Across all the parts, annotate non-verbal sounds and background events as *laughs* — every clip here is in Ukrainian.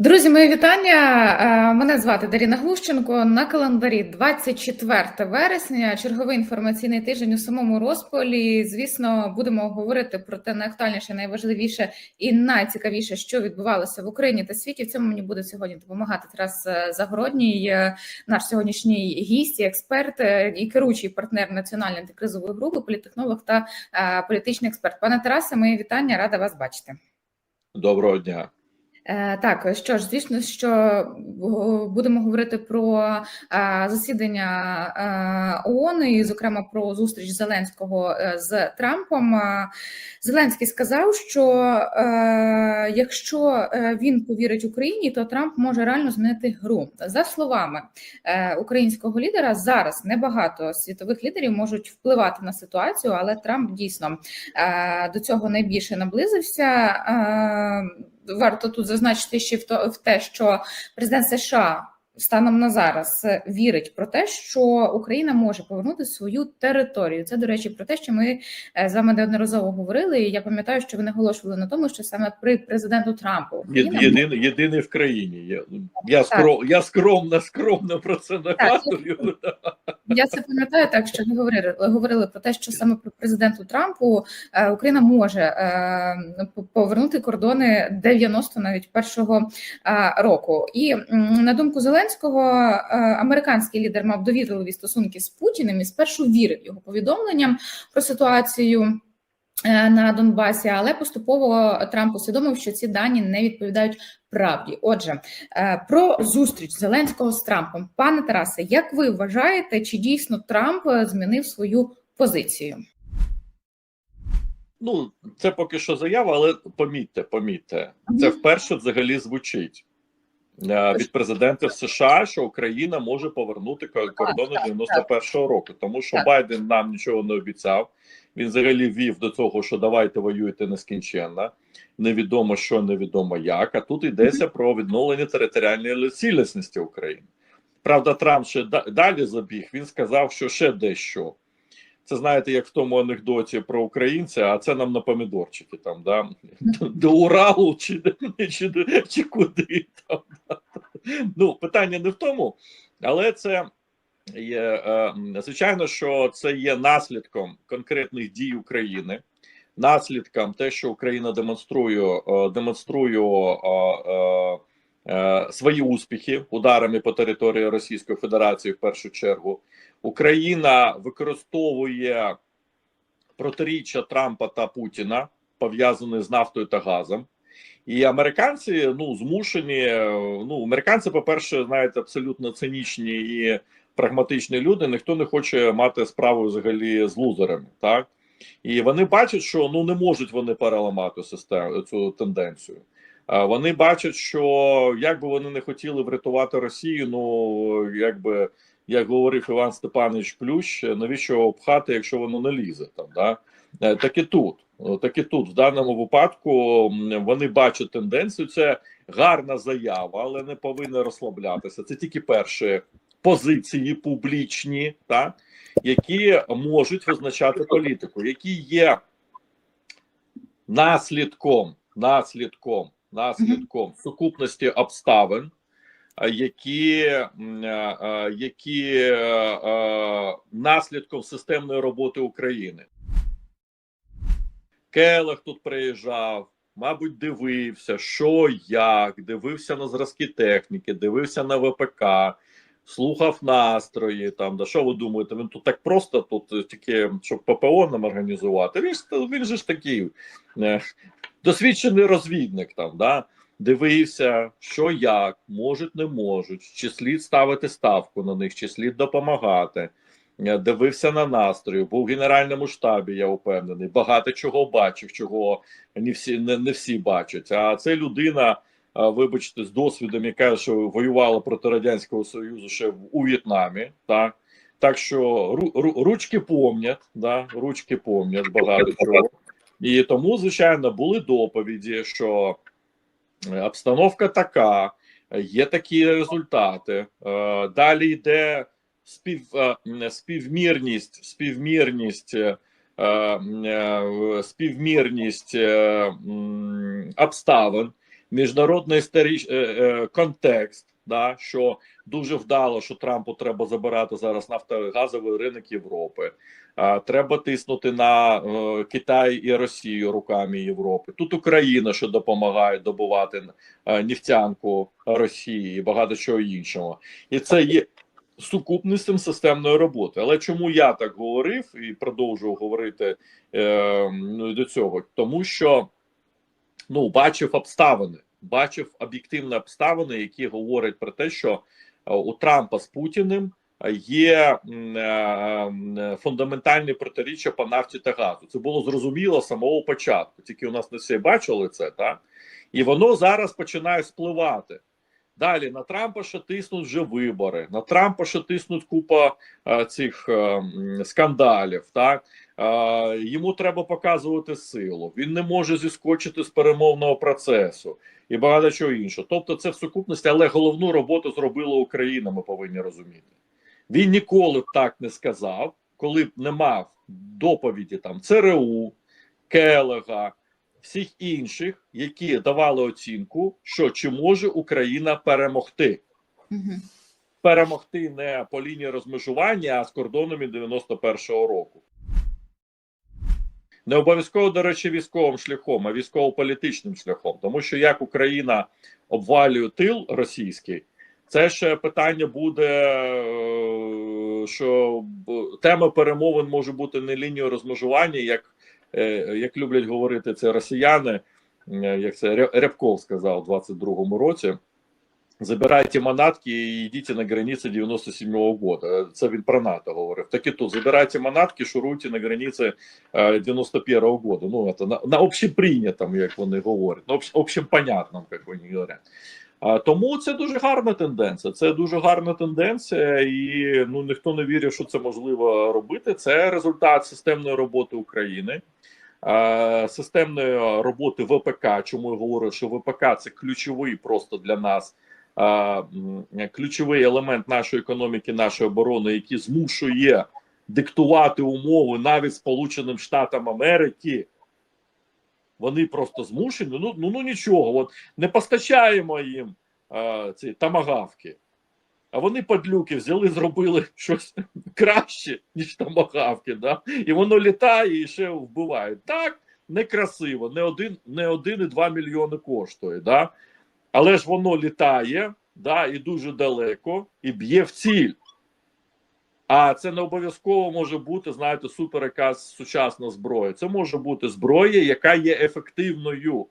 Друзі, мої вітання. Е, Мене звати Даріна Глущенко. На календарі 24 вересня. Черговий інформаційний тиждень у самому розпалі. Звісно, будемо говорити про те найактуальніше, найважливіше і найцікавіше, що відбувалося в Україні та світі. В цьому мені буде сьогодні допомагати Тарас Загородній, е, наш сьогоднішній гість, експерт е, і керуючий партнер національної антикризової групи, політехнолог та політичний експерт. Пане Тарасе, мої вітання. Рада вас бачити. Доброго дня. Е, Так, що ж, звісно, що будемо говорити про е, засідання е, ООН і, зокрема, про зустріч Зеленського е, з Трампом. Е, Зеленський сказав, що е, якщо е, він повірить Україні, то Трамп може реально змінити гру. За словами е, українського лідера, зараз небагато світових лідерів можуть впливати на ситуацію, але Трамп дійсно е, до цього найбільше наблизився. Варто тут зазначити ще в то в те, що президент США станом на зараз вірить про те, що Україна може повернути свою територію. Це до речі про те, що ми е, з вами неодноразово говорили. І я пам'ятаю, що ви наголошували на тому, що саме при президенту Трампу Україна Єдиний, єдиний в країні. Я, я, скром, я скромно, скромно про це нагадую. Я це пам'ятаю так, що ми говорили, говорили про те, що саме про президенту Трампу е, Україна може е, повернути кордони 90 навіть першого е, року. І на думку Зеленського, американський лідер мав довірливі стосунки з Путіним і спершу вірив його повідомленням про ситуацію. Е, На Донбасі, але поступово Трамп усвідомив, що ці дані не відповідають правді. Отже, Е, Про зустріч Зеленського з Трампом, пане Тарасе, як ви вважаєте, чи дійсно Трамп е, змінив свою позицію? Ну, це поки що заява, але помітьте, помітьте, це вперше взагалі звучить від президента США, що Україна може повернути кордони так, 91-го року, тому що Так. Байден нам нічого не обіцяв. Він взагалі вів до того, що давайте воюйте нескінченно. Невідомо що, невідомо як. А тут йдеться про відновлення територіальної цілісності України. Правда, Трамп ще да- далі забіг. Він сказав, що ще дещо. Це знаєте, як в тому анекдоті про українця, а це нам на помідорчики там, да? *laughs* до, Уралу чи, чи, чи, куди там. да. Ну, питання не в тому, але це є е, звичайно, що це є наслідком конкретних дій України, наслідком те, що Україна демонструє, е, демонструє е, свої успіхи ударами по території Російської Федерації в першу чергу. Україна використовує протиріччя Трампа та Путіна, пов'язані з нафтою та газом. І американці ну змушені. Ну, американці, по-перше, знаєте, абсолютно цинічні і прагматичні люди. Ніхто не хоче мати справу взагалі з лузерами, так і вони бачать, що ну не можуть вони переламати систему цю тенденцію. Вони бачать, що як би вони не хотіли врятувати Росію, ну якби як говорив Іван Степанович Плющ, навіщо пхати, якщо воно не лізе там, да? Е, Так і тут, так і тут, в даному випадку, вони бачать тенденцію. Це гарна заява, але не повинна розслаблятися. Це тільки перші позиції публічні, так? які можуть визначати політику, які є наслідком, наслідком, наслідком сукупності обставин, які, які наслідком системної роботи України. Келех тут приїжджав, мабуть, дивився, що як, дивився на зразки техніки, дивився на ВПК, слухав настрої. Там, да що ви думаєте, він тут так просто тут тільки щоб ППО нам організувати. Він ж він же ж такий е, досвідчений розвідник там, да. Дивився, що як, можуть, не можуть, чи слід ставити ставку на них, чи слід допомагати. Е, Дивився на настрої, був в генеральному штабі, я впевнений. Багато чого бачив, чого не всі не, не всі бачать. А це людина, вибачте, з досвідом, яка що воювала проти радянського союзу ще у В'єтнамі. Так так що ру, ру- ручки помнять, да, ручки помнять багато чого. І тому, звичайно, були доповіді, що е, обстановка така, є такі результати. Е, Далі йде спів, е, співмірність, співмірність, е, співмірність обставин. міжнародний контекст, да, що дуже вдало, що Трампу треба забирати зараз нафтогазовий ринок Європи. Треба тиснути на е, Китай і Росію руками Європи. Тут Україна, що допомагає добувати е, нефтянку Росії і багато чого іншого. І це є сукупністю системної роботи. Але чому я так говорив і продовжую говорити е, ну, до цього? Тому що ну, бачив обставини, бачив об'єктивні обставини, які говорять про те, що е, у Трампа з Путіним є м, е, фундаментальні протиріччя по нафті та газу. Це було зрозуміло з самого початку. Тільки у нас не всі бачили це, так? І воно зараз починає спливати. Далі на Трампа ще тиснуть вже вибори. На Трампа ще тиснуть купа е, цих е, скандалів. Так е, йому треба показувати силу. Він не може зіскочити з перемовного процесу і багато чого іншого. Тобто, це в сукупності, але головну роботу зробила Україна. Ми повинні розуміти. Він ніколи так не сказав, коли б не мав доповіді там ЦРУ, Келега, всіх інших, які давали оцінку, що чи може Україна перемогти. Перемогти не по лінії розмежування, а з кордонами 91-го року. Не обов'язково, до речі, військовим шляхом, а військово-політичним шляхом. Тому що як Україна обвалює тил російський, це ще питання буде, е, що тема перемовин може бути не лінією розмежування, як, е, як люблять говорити це росіяни, е, як це Рябков сказав у 22-му році. Забирайте манатки і йдіть на границі 97-го года. Це він про НАТО говорив. Так і тут забирайте манатки, шуруйте на границі е, 91-го года. Ну, це на, на общеприйнятому, як вони говорять, на общ, общепонятному, як вони говорять. Тому це дуже гарна тенденція. Це дуже гарна тенденція, і ну ніхто не вірив, що це можливо робити. Це результат системної роботи України, системної роботи ВПК. Чому я говорю, що ВПК це ключовий просто для нас. Ключовий елемент нашої економіки, нашої оборони, який змушує диктувати умови навіть Сполученим Штатам Америки. Вони просто змушені. Ну ну, ну нічого, от не постачаємо їм е, ці тамагавки. А вони падлюки взяли, *laughs* зробили щось краще, ніж тамагавки. Да? І воно літає і ще вбиває. Так, некрасиво, не один, не один і два мільйони коштує. Да? Але ж воно літає да, і дуже далеко, і б'є в ціль. А це не обов'язково може бути, знаєте, супер якась сучасна зброя. Це може бути зброя, яка є ефективною.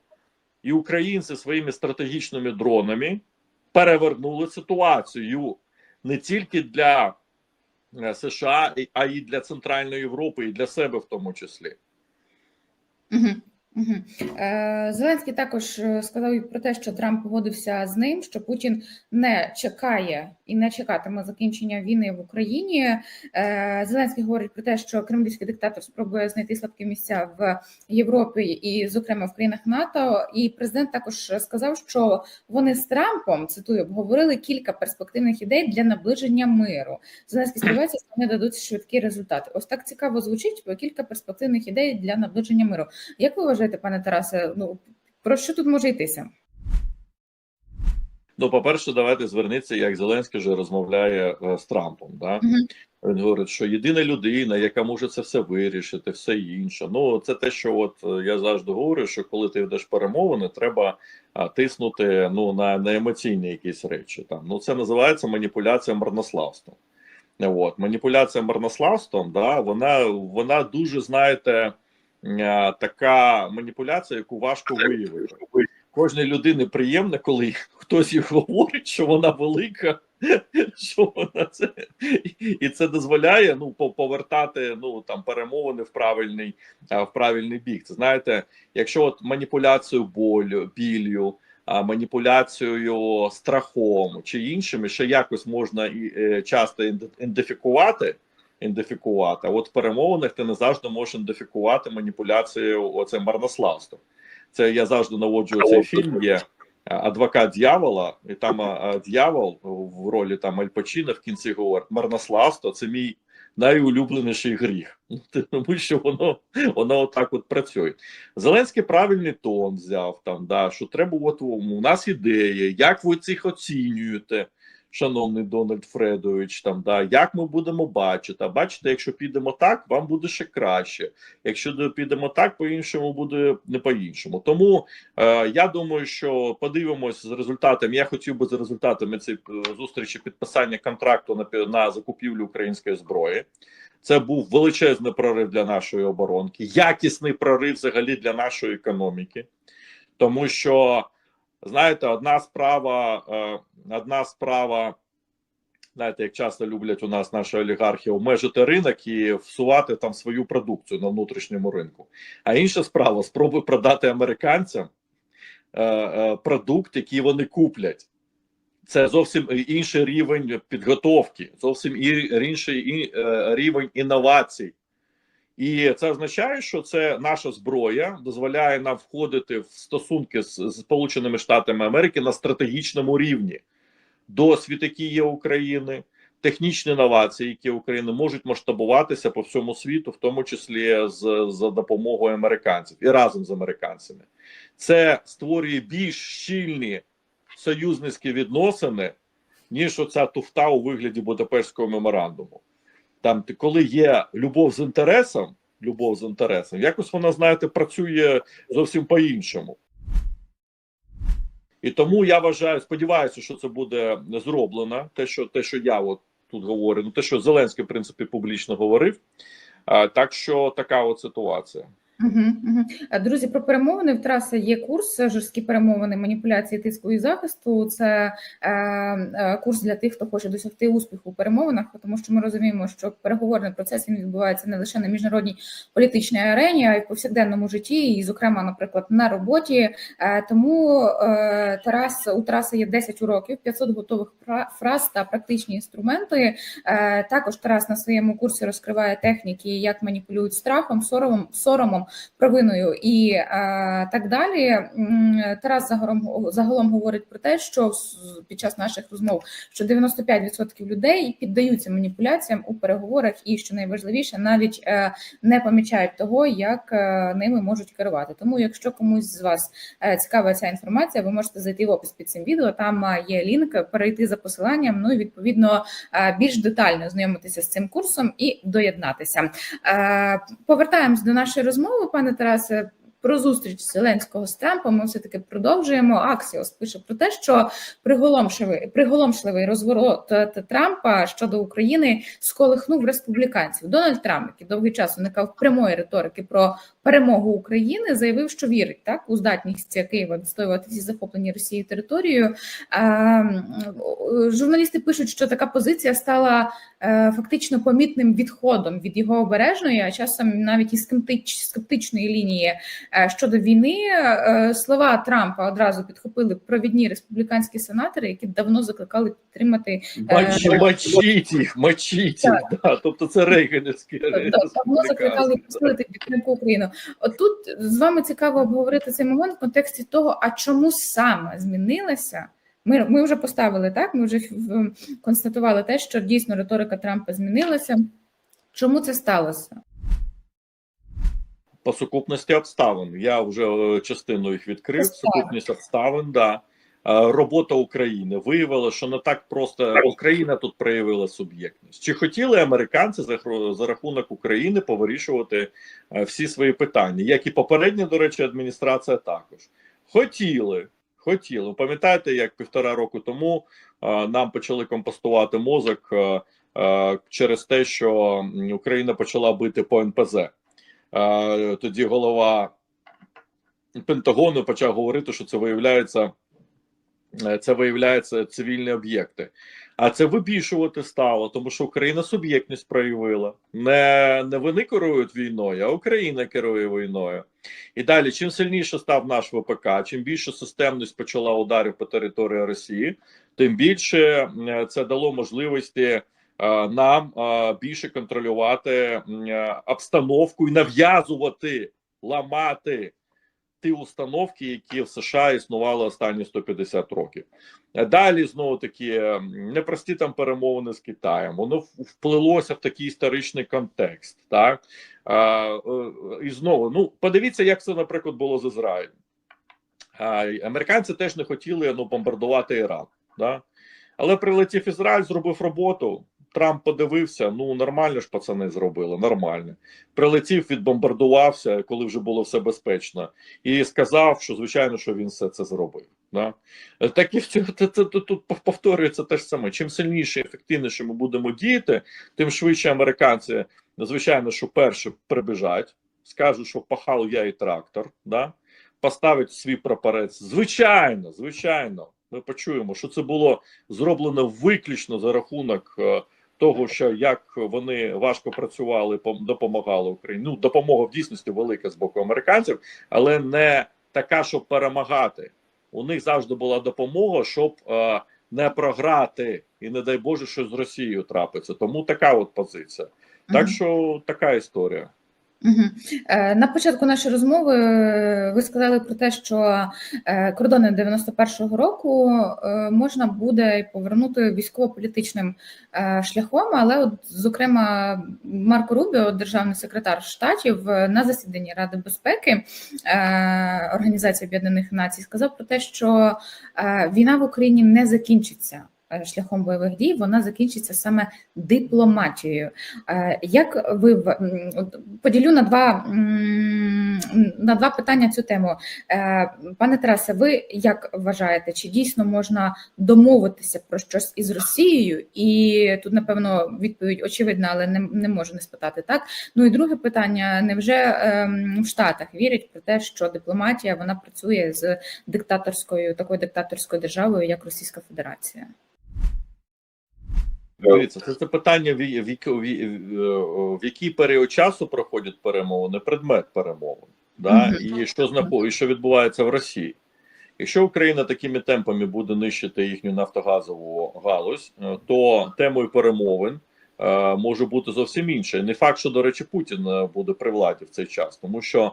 І українці своїми стратегічними дронами перевернули ситуацію не тільки для е, США, а й для Центральної Європи, і для себе в тому числі. Мгм. Е, Зеленський також е, сказав про те, що Трамп погодився з ним, що Путін не чекає і не чекатиме закінчення війни в Україні. Е, Зеленський говорить про те, що кремлівський диктатор спробує знайти слабкі місця в Європі і, зокрема, в країнах НАТО. І президент також сказав, що вони з Трампом цитую обговорили кілька перспективних ідей для наближення миру. Зеленський сподівається, що вони дадуть швидкі результати. Ось так цікаво звучить про кілька перспективних ідей для наближення миру. Як ви вважаєте, пане Тарасе? Ну про що тут може йтися? Ну, по-перше, давайте звернеться, як Зеленський вже розмовляє е, з Трампом. Да? Мгм. Він говорить, що єдина людина, яка може це все вирішити, все інше. Ну, це те, що от е, я завжди говорю, що коли ти ведеш перемовини, треба тиснути ну, на, на емоційні якісь речі. Там. Ну, це називається маніпуляція марнославством. От. Маніпуляція марнославством, да, вона, вона дуже, знаєте, така маніпуляція, яку важко виявити. Кожній людині приємно, коли хтось їй говорить, що вона велика, що вона це і це дозволяє ну по- повертати ну там перемовини в правильний а, в правильний бік. Це знаєте, якщо от маніпуляцію болю, білью, маніпуляцією страхом чи іншими, ще якось можна і е, часто іден- ідентифікувати. Ідентифікувати. А от в перемовинах ти не завжди можеш ідентифікувати маніпуляцією оце марнославством. Це я завжди наводжу цей фільм. Є адвокат дьявола, і там дьявол в ролі там Аль Пачино в кінці говорить: марнославство це мій найулюбленіший гріх, *laughs* тому що воно воно отак от працює. Зеленський правильний тон взяв там, да, що треба, от у нас ідеї, як ви цих оцінюєте, шановний Дональд Фредович, там да, як ми будемо бачити. А бачите, якщо підемо так, вам буде ще краще. Якщо підемо так, по-іншому буде не по-іншому. Тому е, я думаю, що подивимось з результатами. Я хотів би за результатами цієї е, зустрічі підписання контракту на, на закупівлю української зброї. Це був величезний прорив для нашої оборонки, якісний прорив взагалі для нашої економіки, тому що знаєте, одна справа, е, одна справа, знаєте, як часто люблять у нас наші олігархи обмежити ринок і всувати там свою продукцію на внутрішньому ринку. А інша справа спроби продати американцям е, е, продукт, який вони куплять. Це зовсім інший рівень підготовки, зовсім інший рівень інновацій. І це означає, що це наша зброя дозволяє нам входити в стосунки з, Сполученими Штатами Америки на стратегічному рівні. Досвід, який є України, технічні інновації, які України можуть масштабуватися по всьому світу, в тому числі з, за допомогою американців і разом з американцями. Це створює більш щільні союзницькі відносини, ніж оця туфта у вигляді Будапештського меморандуму там, коли є любов з інтересом, любов з інтересом, якось вона, знаєте, працює зовсім по-іншому. І тому я вважаю, сподіваюся, що це буде зроблено. Те, що те, що я от тут говорю, ну те, що Зеленський, в принципі, публічно говорив. Так що така от ситуація. Угу. Друзі, про перемовини в Тараса є курс жорсткі перемовини, маніпуляції, тиску і захисту. Це е, е, курс для тих, хто хоче досягти успіху у перемовинах, тому що ми розуміємо, що переговорний процес він відбувається не лише на міжнародній політичній арені, а й в повсякденному житті, і, зокрема, наприклад, на роботі. Е, тому е, Тарас у Тараса є 10 уроків, 500 готових фра- фраз та практичні інструменти. Е, також Тарас на своєму курсі розкриває техніки, як маніпулюють страхом, соромом, соромом провиною і е, так далі. Тарас загалом, загалом говорить про те, що під час наших розмов що 95% людей піддаються маніпуляціям у переговорах, і що найважливіше, навіть е, не помічають того, як е, ними можуть керувати. Тому, якщо комусь з вас е, цікава ця інформація, ви можете зайти в опис під цим відео. Там е, є лінк, перейти за посиланням. Ну і відповідно е, більш детально ознайомитися з цим курсом і доєднатися. Е, Повертаємось до нашої розмови, пане Тарасе. Про зустріч Зеленського з Трампом ми все таки продовжуємо. Аксіос пише про те, що приголомшливий приголомшливий розворот Трампа щодо України сколихнув республіканців. Дональд Трамп, який довгий час уникав прямої риторики про перемогу України, заявив, що вірить так у здатність Києва відстоювати ці захоплені Росією територію. Е, Журналісти пишуть, що така позиція стала е, фактично помітним відходом від його обережної, а часом навіть і скептич, скептичної лінії е, щодо війни. Е, Слова Трампа одразу підхопили провідні республіканські сенатори, які давно закликали підтримати Мочі, мочіть їх, мочіть їх. Да. Тобто це рейганівські Да, давно закликали підтримку України. От тут з вами цікаво обговорити цей момент в контексті того, а чому саме змінилася. Ми, ми вже поставили так. Ми вже констатували те, що дійсно риторика Трампа змінилася. Чому це сталося? по сукупності обставин. Я вже е, частину їх відкрив. Обставин. Сукупність обставин, да. Е, Робота України виявила, що не так просто Україна тут проявила суб'єктність. Чи хотіли американці за, рахунок України повирішувати е, всі свої питання, як і попередня, до речі, адміністрація також хотіли. Хотіли. Пам'ятаєте, як півтора року тому е, нам почали компостувати мозок е, е, через те, що Україна почала бити по НПЗ. Е, тоді голова Пентагону почав говорити, що це виявляється, це виявляється цивільні об'єкти. А це вибільшувати стало, тому що Україна суб'єктність проявила. Не, не вони керують війною, а Україна керує війною. І далі, чим сильніше став наш ВПК, чим більше системність почала ударів по території Росії, тим більше е, це дало можливості е, нам е, більше контролювати е, обстановку і нав'язувати, ламати ті установки, які в США існували останні 150 років. Далі знову таки е, непрості там перемовини з Китаєм. Воно вплилося в такий історичний контекст. Так а, е, і знову, ну подивіться, як це, наприклад, було з Ізраїлем. Американці теж не хотіли ну, бомбардувати Іран. Да? Але прилетів Ізраїль, зробив роботу. Трамп подивився, ну нормально ж пацани зробили, нормально. Прилетів, відбомбардувався, коли вже було все безпечно, і сказав, що звичайно, що він все це зробив. Да? Так і цьому це, це, тут повторюється те ж саме. Чим сильніше і ефективніше ми будемо діяти, тим швидше американці, звичайно, що перше прибіжать, скажуть, що пахав я і трактор, да? поставить свій прапорець. Звичайно, звичайно, ми почуємо, що це було зроблено виключно за рахунок е, того, що як вони важко працювали, пом- допомагали Україні. Ну, допомога в дійсності велика з боку американців, але не така, щоб перемагати. У них завжди була допомога, щоб е, не програти, і не дай Боже, що з Росією трапиться. Тому така от позиція. Так що така історія. Е, На початку нашої розмови е, ви сказали про те, що е, кордони 91-го року можна буде повернути військово-політичним шляхом, але, от, зокрема, Марко Рубіо, державний секретар штатів, на засіданні Ради безпеки Організації Об'єднаних Націй сказав про те, що війна в Україні не закінчиться. Е, Шляхом бойових дій вона закінчиться саме дипломатією. Е, Як ви поділю на два на два питання цю тему, Е, пане Тарасе, ви як вважаєте, чи дійсно можна домовитися про щось із Росією? І тут, напевно, відповідь очевидна, але не, не можу не спитати так. Ну і друге питання: невже ем, в Штатах вірять про те, що дипломатія вона працює з диктаторською такою диктаторською державою, як Російська Федерація? Дивіться, це, це питання, в, в, в, в який період часу проходять перемовини, предмет перемовин, да? І що знаход... і що відбувається в Росії. Якщо Україна такими темпами буде нищити їхню нафтогазову галузь, е, то темою перемовин е, може бути зовсім інше. Не факт, що, до речі, Путін е, буде при владі в цей час, тому що е,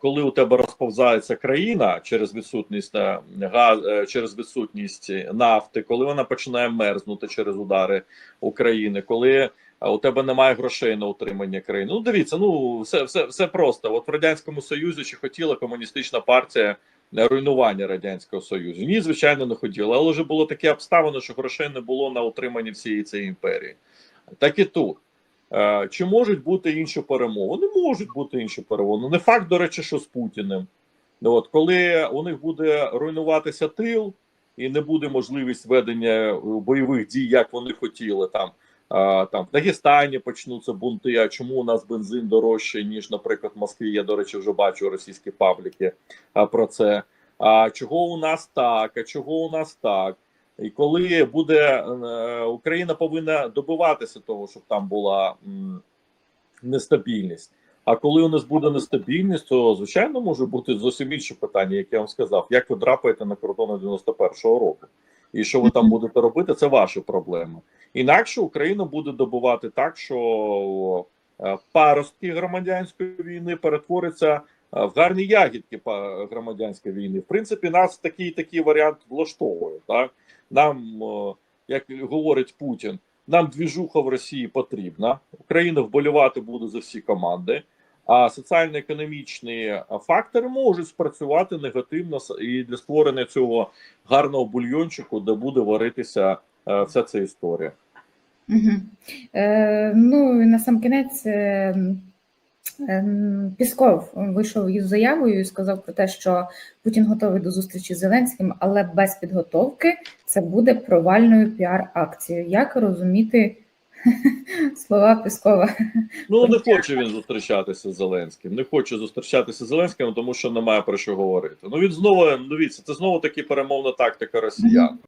коли у тебе розповзається країна через відсутність е, газ, е, через відсутність нафти, коли вона починає мерзнути через удари України, коли у тебе немає грошей на утримання країни. Ну дивіться, ну все, все, все просто. От в радянському союзі чи хотіла комуністична партія руйнування радянського союзу? Ні, звичайно, не хотіла, але вже було таке обставини, що грошей не було на утримання всієї цієї імперії. Так і тут. Е, Чи можуть бути інші перемовини? Можуть бути інші перемовини. Не факт, до речі, що з Путіним. Ну, От коли у них буде руйнуватися тил, і не буде можливість ведення е, бойових дій, як вони хотіли там. Там в Дагестані почнуться бунти. А чому у нас бензин дорожчий, ніж, наприклад, в Москві? Я, до речі, вже бачу російські пабліки про це. А чого у нас так? А чого у нас так? І коли буде е, Україна повинна добиватися того, щоб там була нестабільність. А коли у нас буде нестабільність, то звичайно може бути зовсім інше питання, як я вам сказав, як ви драпаєте на кордони 91-го року, і що ви там будете робити, це ваші проблеми. Інакше Україна буде добувати так, що е, паростки громадянської війни перетворяться е, в гарні ягідки громадянської війни. В принципі, нас такий такий варіант влаштовує. Так нам, е, як говорить Путін, нам двіжуха в Росії потрібна. Україна вболівати буде за всі команди. А соціально-економічні фактори можуть спрацювати негативно і для створення цього гарного бульйончику, де буде варитися е, вся ця історія. Угу. Е, ну і на сам кінець е, Пісков вийшов із заявою і сказав про те, що Путін готовий до зустрічі з Зеленським, але без підготовки це буде провальною піар-акцією. Як розуміти *laughs* слова Піскова? Ну не хоче він зустрічатися з Зеленським. Не хоче зустрічатися з Зеленським, тому що немає про що говорити. Ну він знову ну, дивіться, це знову таки перемовна тактика росіян.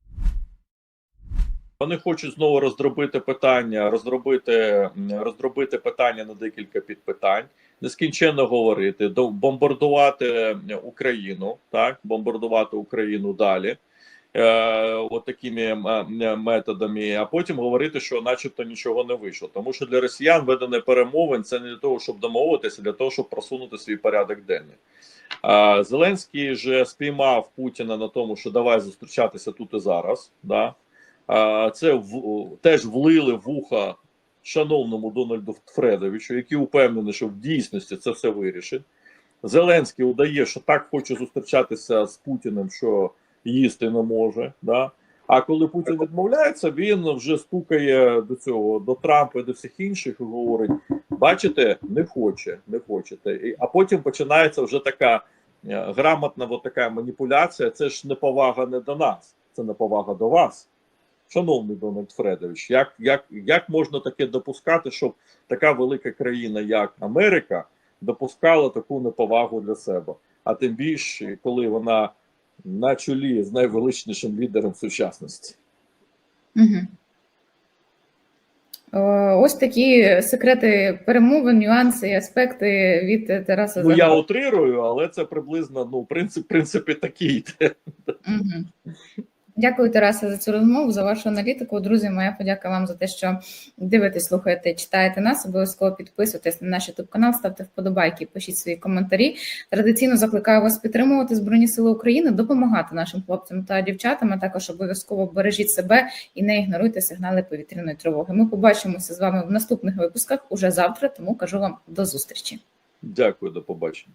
Вони хочуть знову роздробити питання, роздробити, м, роздробити питання на декілька підпитань, нескінченно говорити, бомбардувати Україну, так бомбардувати Україну далі. Е, от такими методами, а потім говорити, що, начебто, нічого не вийшло. Тому що для росіян ведення перемовин це не для того, щоб домовитися, для того, щоб просунути свій порядок денний. А, Зеленський же спіймав Путіна на тому, що давай зустрічатися тут і зараз. Да? А, Це в, теж влили в вуха шановному Дональду Фредовичу, який упевнений, що в дійсності це все вирішить. Зеленський удає, що так хоче зустрічатися з Путіним, що їсти не може. Да? А коли Путін відмовляється, він вже стукає до цього до Трампа і до всіх інших і говорить: бачите, не хоче, не хочете. А потім починається вже така е, грамотна от така маніпуляція. Це ж неповага не до нас, це неповага до вас. Шановний Дональд Фредович, як, як, як можна таке допускати, щоб така велика країна, як Америка, допускала таку неповагу для себе? А тим більше, коли вона на чолі з найвеличнішим лідером сучасності. Угу. Ось такі секрети перемовин, нюанси і аспекти від Тараса Ну я утрирую, але це приблизно ну принцип, принципі такий. Угу. Дякую, Тарасе, за цю розмову, за вашу аналітику. Друзі, моя подяка вам за те, що дивитесь, слухаєте, читаєте нас. Обов'язково підписуйтесь на наш youtube канал, ставте вподобайки, пишіть свої коментарі. Традиційно закликаю вас підтримувати Збройні Сили України, допомагати нашим хлопцям та дівчатам. а Також обов'язково бережіть себе і не ігноруйте сигнали повітряної тривоги. Ми побачимося з вами в наступних випусках уже завтра. Тому кажу вам до зустрічі. Дякую, до побачення.